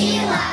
Засіла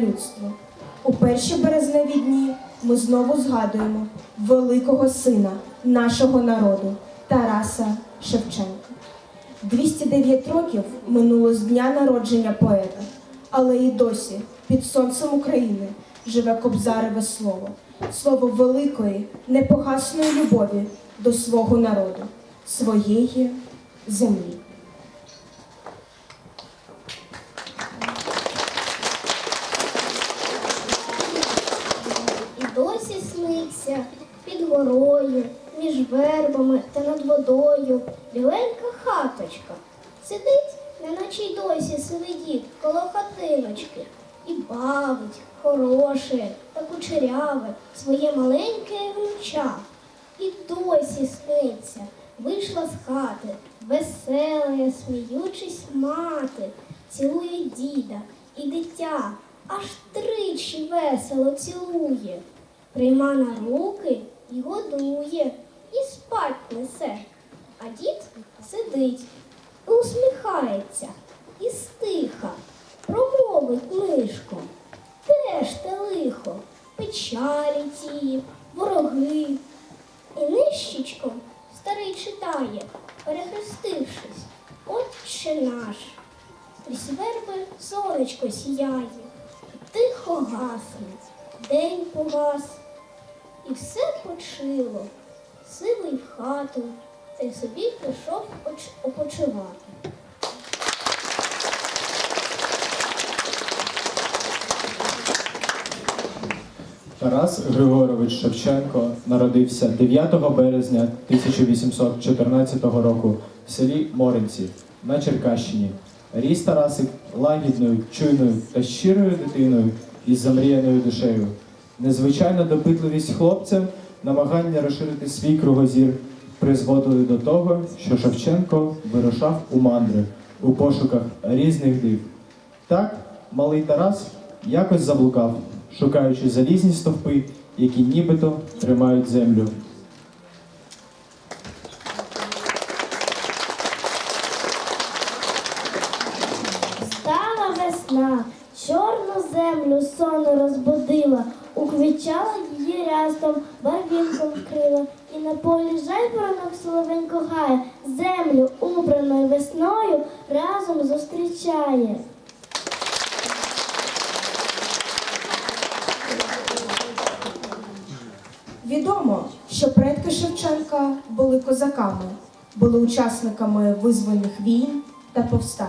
Людство. У перші березневі дні ми знову згадуємо великого сина нашого народу Тараса Шевченка. 209 років минуло з дня народження поета, але і досі під сонцем України живе кобзареве слово, слово великої, непогасної любові до свого народу, своєї землі. Горою, між вербами та над водою біленька хаточка. Сидить, неначе й досі дід коло хатиночки і бавить хороше та кучеряве своє маленьке внуча. І досі сниться, вийшла з хати, весела, сміючись мати, цілує діда і дитя, аж тричі весело цілує, прийма на руки і годує, і спать несе. А дід сидить і усміхається, і стиха, промовить мишко. Де ж те лихо, печалі ті, вороги, і нищечком старий читає, перехрестившись, Отче наш. Крізь верби сонечко сіяє, тихо гасне, день погас, і все почило, сивий в хату, та й собі пішов поч- опочивати. Тарас Григорович Шевченко народився 9 березня 1814 року в селі Моринці на Черкащині. Ріс Тарасик лагідною, чуйною та щирою дитиною із замріяною душею. Незвичайна допитливість хлопця, намагання розширити свій кругозір призводили до того, що Шевченко вирушав у мандри у пошуках різних див. Так, малий Тарас якось заблукав, шукаючи залізні стовпи, які нібито тримають землю. Стала весна, чорну землю сону розбудила, уквічала її рястом, барвінком вкрила, і на полі жайворонок соловенько гає, землю, убраною весною, разом зустрічає. Відомо, що предки Шевченка були козаками, були учасниками визвольних війн та повстань.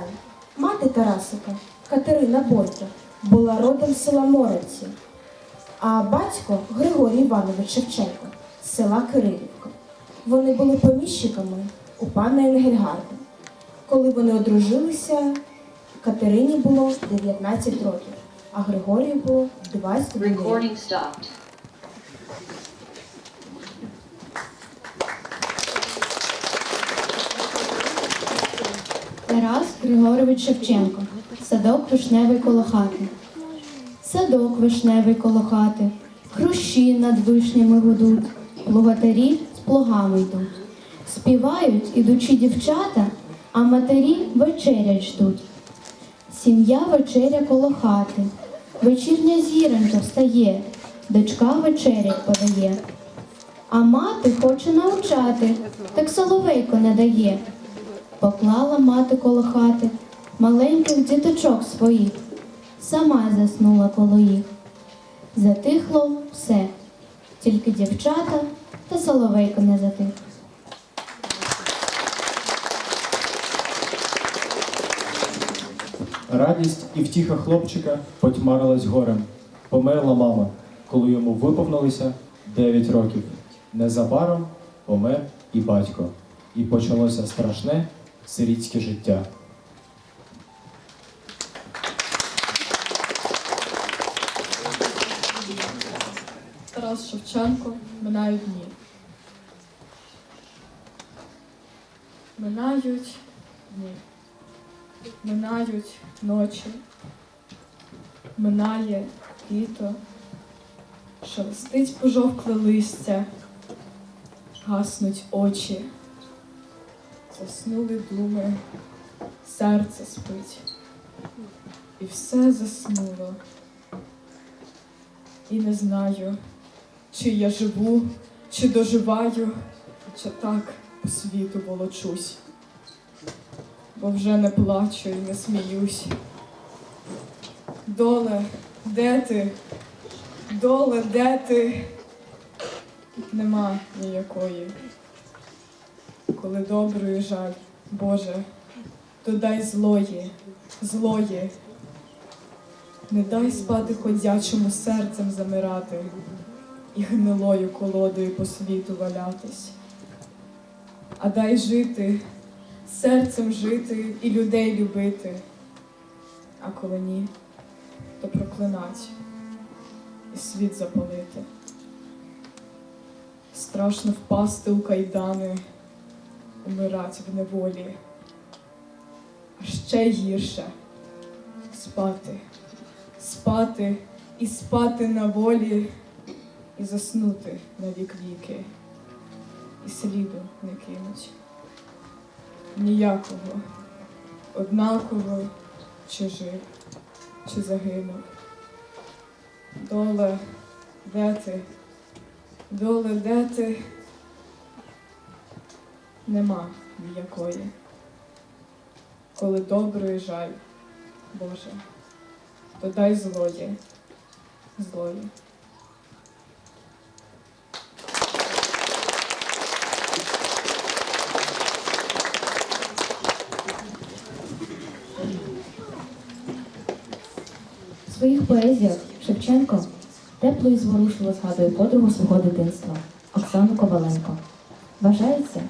Мати Тарасика, Катерина Бойко, була родом села Моринці, а батько Григорій Іванович Шевченко з села Кирилівка. Вони були поміщиками у пана Енгельгарда. Коли вони одружилися, Катерині було 19 років, а Григорію було 21 років. Тарас Григорович Шевченко. Садок вишневий коло хати. Садок вишневий коло хати. Хрущі над вишнями гудуть, плугатарі з плугами йдуть. Співають ідучі дівчата, а матері вечерять ждуть. Сім'я вечеря коло хати. Вечірня зіронька встає, дочка вечерять подає. А мати хоче навчати, так соловейко не дає. Поклала мати коло хати маленьких діточок своїх, сама заснула коло їх. Затихло все, тільки дівчата та соловейко не затих. Радість і втіха хлопчика потьмарилась горем. Померла мама, коли йому виповнилося 9 років. Незабаром помер і батько, і почалося страшне сирітське життя. Тарас Шевченко минають дні. Минають дні. Минають ночі. Минає літо. Шелестить пожовкле листя. Гаснуть очі. Заснули думи. Серце спить. І все заснуло. І не знаю, чи я живу, чи доживаю, чи так по світу волочусь, бо вже не плачу і не сміюсь. Доле, де ти? Доле, де ти? Нема ніякої. Коли доброї жаль, Боже, додай злої, злої. Не дай спати ходячому серцем замирати і гнилою колодою по світу валятись. А дай жити, серцем жити і людей любити. А коли ні, то проклинать і світ запалити. Страшно впасти у кайдани, умирать в неволі, а ще гірше спати спати і спати на волі, і заснути на вік віки, і сліду не кинуть. Ніякого, однаково, чи жив, чи загинув. Доле, де ти? Доле, де ти? Нема ніякої. Коли доброї жаль, Боже то дай злої, злої. Своїх поезіях Шевченко Тепло і зворушливо згадує подругу свого дитинства Оксану Коваленко. Вважається,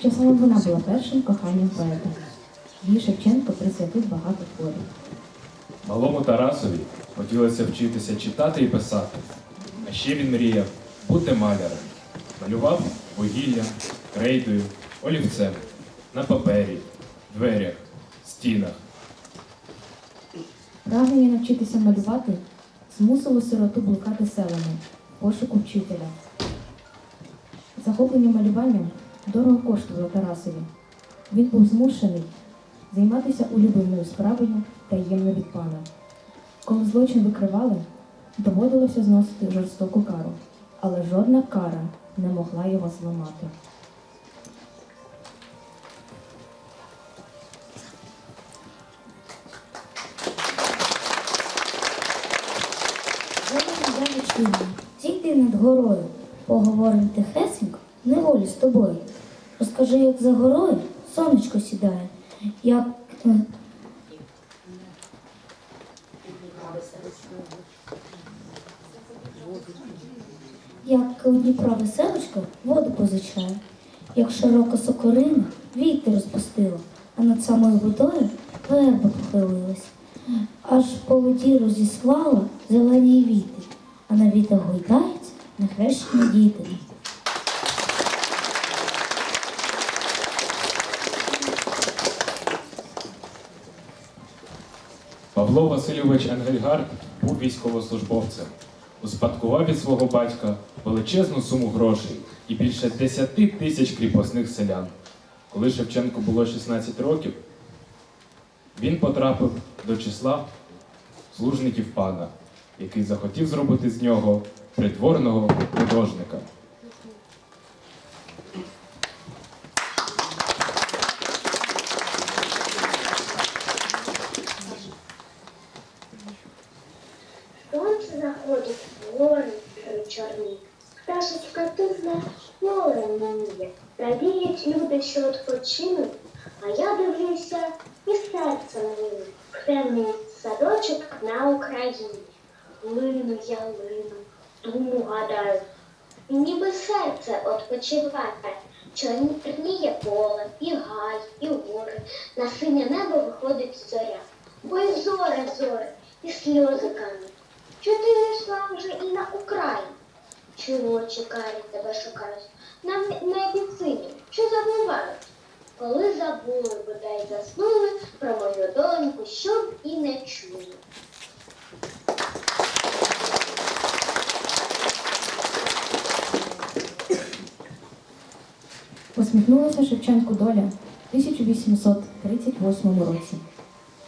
що саме вона була першим коханням поета. Їй Шевченко присвятив багато творів. Малому Тарасові хотілося вчитися читати і писати. А ще він мріяв бути малярем. Малював вугіллям, крейдою, олівцем, на папері, дверях, стінах. Прагнення навчитися малювати змусило сироту блукати селами пошуку вчителя. Захоплення малюванням дорого коштувало Тарасові. Він був змушений займатися улюбленою справою таємно від пана. Коли злочин викривали, доводилося зносити жорстоку кару, але жодна кара не могла його зламати. Зелені зійди над горою, поговорим тихесенько, неволі з тобою. Розкажи, як за горою сонечко сідає, як е, як у Дніпра веселочка воду позичає, як широка сокорина віти розпустила, а над самою водою верба похилилась. Аж по воді розіслала зелені віти, а на вітах гойдаються нехрещені діти. Павло Васильович Енгельгард був військовослужбовцем. Успадкував від свого батька величезну суму грошей і більше 10 тисяч кріпосних селян. Коли Шевченку було 16 років, він потрапив до числа служників пана, який захотів зробити з нього придворного художника. Сонце заходить в гори чорні. Пташечка тисне море мені. Радіють люди, що відпочинуть, а я дивлюся і серце мені. В темний садочок на Україні. Лину я лину, думу гадаю. Ніби серце відпочиває. Чорніє поле, і гай, і гори. На синє небо виходить зоря. І зоре, зоре, і сльози кануть. Чи ти вийшла вже і на Україну? Чого чекають тебе шукають? Нам не підсиню, що забувають? Коли забули, бодай заснули про мою доньку, щоб і не чули. Посміхнулася Шевченку доля в 1838 році.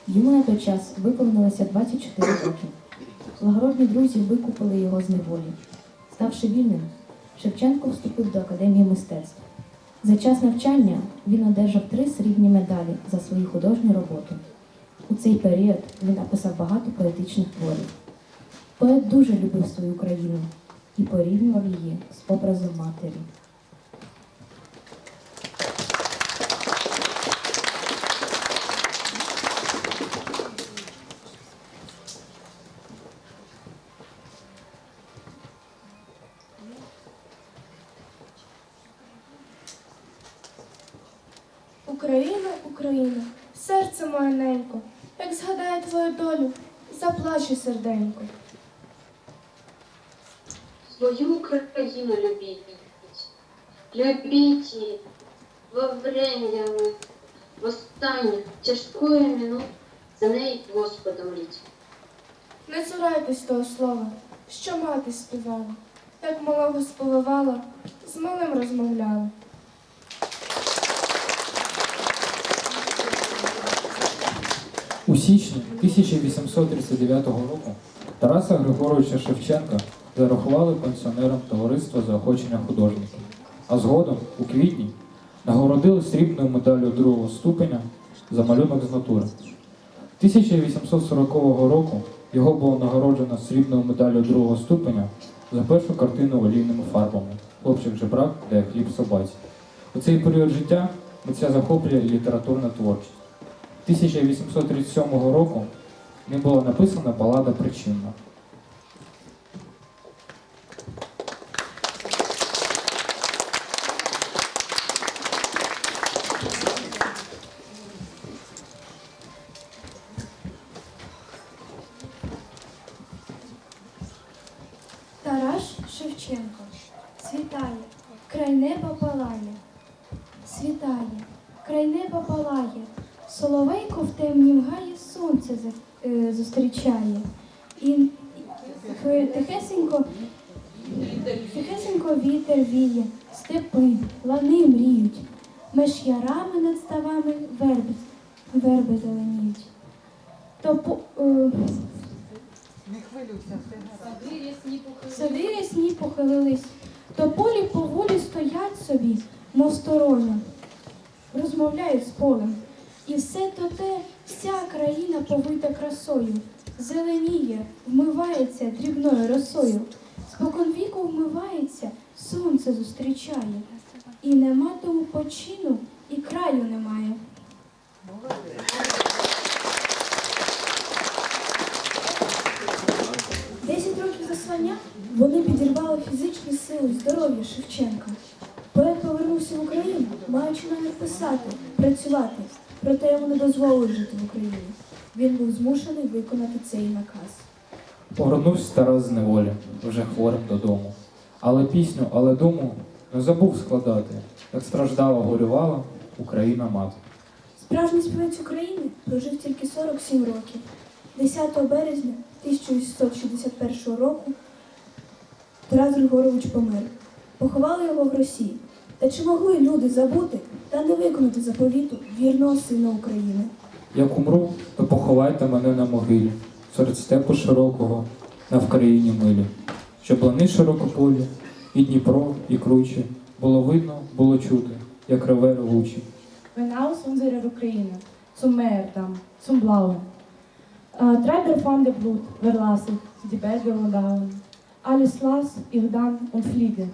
Йому на той час виповнилося 24 роки. Благородні друзі викупили його з неволі. Ставши вільним, Шевченко вступив до Академії мистецтв. За час навчання він одержав три срібні медалі за свою художню роботу. У цей період він написав багато поетичних творів. Поет дуже любив свою країну і порівнював її з образом матері. Україна, Україна, серце моє ненько, як згадає твою долю, заплаче серденько. Свою Україну любіть. Любіть її во время, в тяжкую минуту за неї Господа моліть. Не цурайтесь того слова, що мати співала, як малого сповивала, з малим розмовляла. У січні 1839 року Тараса Григоровича Шевченка зарахували пенсіонером Товариства заохочення художників, а згодом, у квітні, нагородили срібною медаллю другого ступеня за малюнок з натури. 1840 року його було нагороджено срібною медаллю другого ступеня за першу картину олійними фарбами Хлопчик жебрак дає хліб собаці. У цей період життя митця захоплює літературна творчість. 1837 року ним була написана балада Причинна. небо палає, соловейко в темнім гаї сонце за- е, зустрічає. І хи- тихесенько, тихесенько вітер віє, степи, лани мріють, меж ярами над ставами верби, верби зеленіють. То по, е, Сади рясні похилились, то полі поволі стоять собі, мов сторожа, розмовляють з полем. І все то те, вся країна повита красою, зеленіє, вмивається дрібною росою. Спокон віку вмивається, сонце зустрічає. І нема тому почину, і краю немає. Десять років заслання вони підірвали фізичні сили здоров'я Шевченка. Поет повернувся в Україну, маючи намір писати, працювати, проте йому не дозволили жити в Україні. Він був змушений виконати цей наказ. Повернувся Тарас з неволі, вже хворим додому. Але пісню, але думу не забув складати, як страждала, горювала Україна мати. Справжній співець України прожив тільки 47 років. 10 березня 1861 року Тарас Григорович помер. Поховали його в Росії. Та чи могли люди забути та не виконати заповіту вірного сина України? Як умру, то поховайте мене на могилі, серед степу широкого, на Вкраїні милі, щоб лани широкополі, і Дніпро, і кручі, було видно, було чути, як реве ревучі. Wenn aus unserer Ukraine zum Meer damm, zum Blauen. Äh, treibt der Fande Blut, verlassen die Berge und Auen. Alles las ich dann und fliege,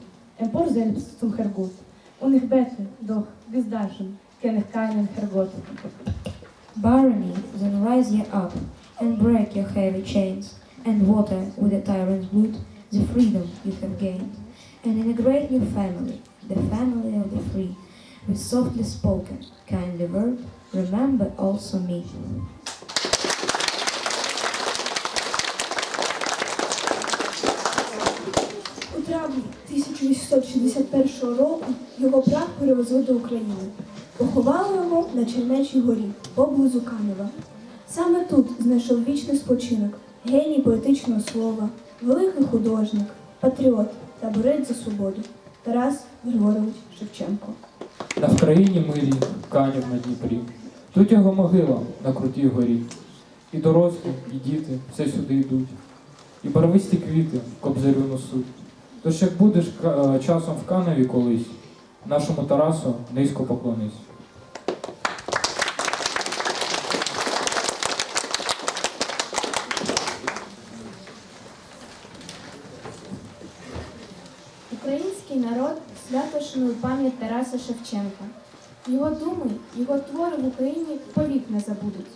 empor selbst zum Herrgott. Und ich bete, doch bis dahin kenn ich keinen Herrgott. Barony, then rise ye up, and break your heavy chains, and water with the tyrant's blood the freedom you have gained. And in a great new family, the family of the free, with softly spoken, kindly word, remember also me. У травні 1861 року його прах перевезли до України. Поховали його на Чернечій горі, поблизу Канева. Саме тут знайшов вічний спочинок, геній поетичного слова, великий художник, патріот та борець за свободу Тарас Григорович Шевченко. На Вкраїні милі, канів на Дніпрі. Тут його могила на крутій горі. І дорослі, і діти все сюди йдуть. І барвисті квіти кобзарю несуть. Тож як будеш е, часом в Каневі колись, нашому Тарасу низько поклонись. Свято пам'ять Тараса Шевченка. Його думи, його твори в Україні повік не забудуть.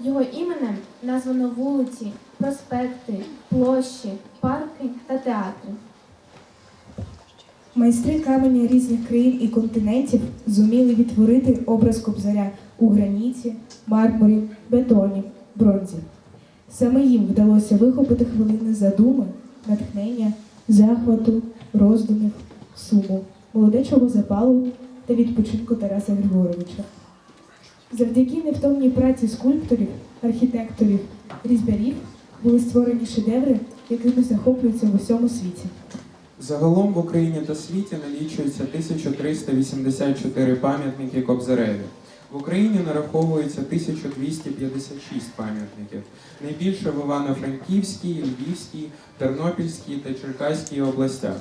Його іменем названо вулиці, проспекти, площі, парки та театри. Майстри каменя різних країн і континентів зуміли відтворити образ кобзаря у граніті, мармурі, бетоні, бронзі. Саме їм вдалося вихопити хвилини задуми, натхнення, захвату, роздумів, суму, молодечого запалу та відпочинку Тараса Григоровича. Завдяки невтомній праці скульпторів, архітекторів, різьбярів були створені шедеври, якими захоплюються в усьому світі. Загалом в Україні та світі налічується 1384 пам'ятники Кобзареві. В Україні нараховується 1256 пам'ятників. Найбільше в Івано-Франківській, Львівській, Тернопільській та Черкаській областях.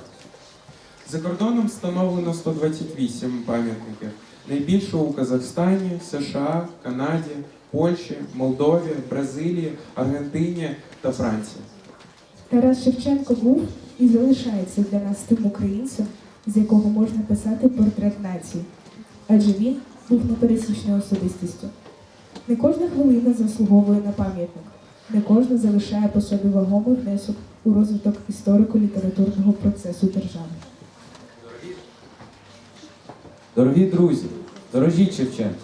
За кордоном встановлено 128 пам'ятників. Найбільше у Казахстані, США, Канаді, Польщі, Молдові, Бразилії, Аргентині та Франції. Тарас Шевченко був і залишається для нас тим українцем, з якого можна писати портрет нації. Адже він був непересічною особистістю. Не кожна хвилина заслуговує на пам'ятник, не кожна залишає по собі вагомий внесок у розвиток історико-літературного процесу держави. Дорогі друзі, дорожіть Шевченко,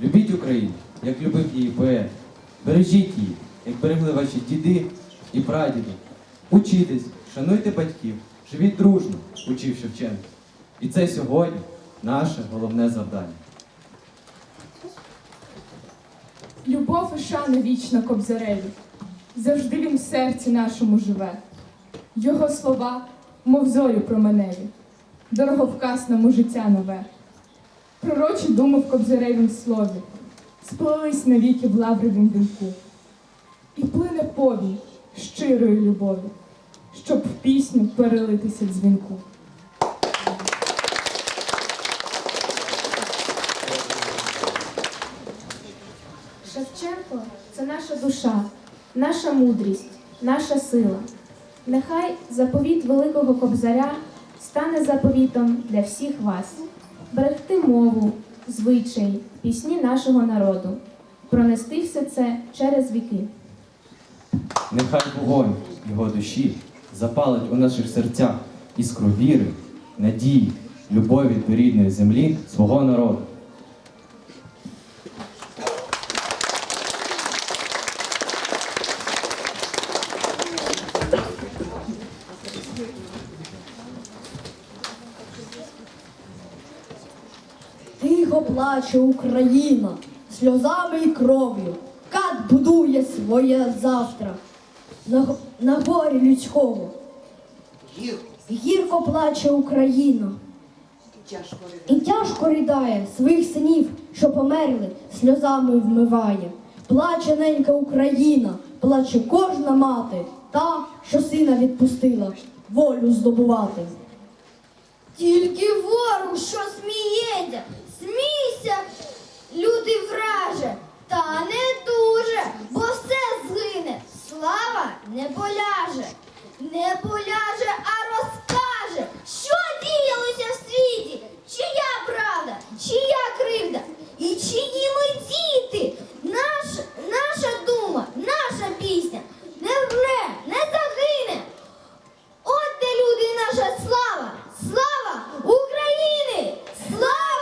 любіть Україну, як любив її поет. Бережіть її, як берегли ваші діди і прадіди. Учітесь, шануйте батьків, живіть дружно, учив Шевченко. І це сьогодні наше головне завдання. Любов і шана вічна Кобзареві. Завжди він в серці нашому живе. Його слова, мов зорі променеві, дороговказ нам у життя нове. Пророчі думи в Кобзаревім слові, сплелись навіки в лавровім вінку. І плине повінь щирої любові, щоб в пісню перелитися дзвінку. Шевченко це наша душа, наша мудрість, наша сила. Нехай заповіт Великого Кобзаря стане заповітом для всіх вас. Берегти мову, звичаї, пісні нашого народу, пронести все це через віки. Нехай вогонь його душі запалить у наших серцях іскру віри, надії, любові до рідної землі свого народу. Тихо плаче Україна сльозами і кров'ю. Кат будує своє завтра на, на горі людському. Гірко плаче Україна. І тяжко ридає своїх синів, що померли, сльозами вмиває. Плаче ненька Україна, плаче кожна мати, та, що сина відпустила, волю здобувати. Тільки ворог, що сміється, смійся, люди враже, та не дуже, бо все згине, слава не поляже, не поляже, а розкаже, що діялося в світі, чия правда, чия кривда і чиї ми діти. Наш, наша дума, наша пісня не вмре, не загине. От де люди, наша слава, слава України! Слава!